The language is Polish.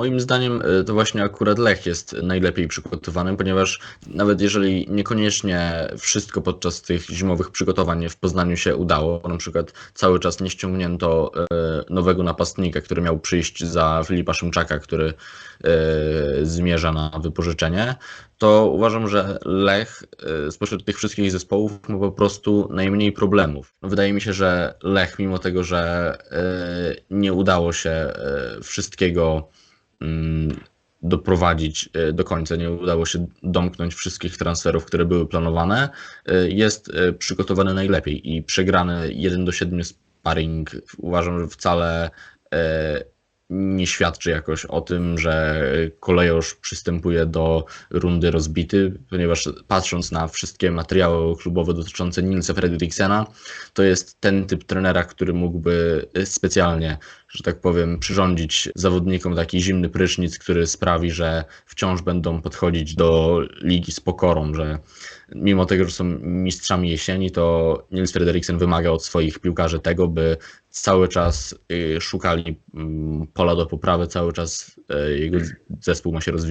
Moim zdaniem y, to właśnie akurat Lech jest najlepiej przygotowany, ponieważ nawet jeżeli niekoniecznie wszystko podczas tych zimowych przygotowań w Poznaniu się udało, na przykład cały czas nie ściągnięto y, nowego napastnika, który miał przyjść za Filipa Szymczaka, który y, zmierza na wypożyczenie, to uważam, że Lech spośród tych wszystkich zespołów ma po prostu najmniej problemów. Wydaje mi się, że Lech, mimo tego, że nie udało się wszystkiego doprowadzić y, do końca, nie udało się domknąć wszystkich transferów, które były planowane, y, jest y, przygotowany najlepiej i przegrany 1 do 7 sparring. Uważam, że wcale nie świadczy jakoś o tym, że kolejosz przystępuje do rundy rozbity, ponieważ patrząc na wszystkie materiały klubowe dotyczące Nilsa Fredriksena, to jest ten typ trenera, który mógłby specjalnie, że tak powiem, przyrządzić zawodnikom taki zimny prysznic, który sprawi, że wciąż będą podchodzić do ligi z pokorą, że mimo tego, że są mistrzami jesieni, to Nils Frederiksen wymaga od swoich piłkarzy tego, by cały czas y, szukali mm, pola do poprawy, cały czas y, jego zespół ma się rozwijać.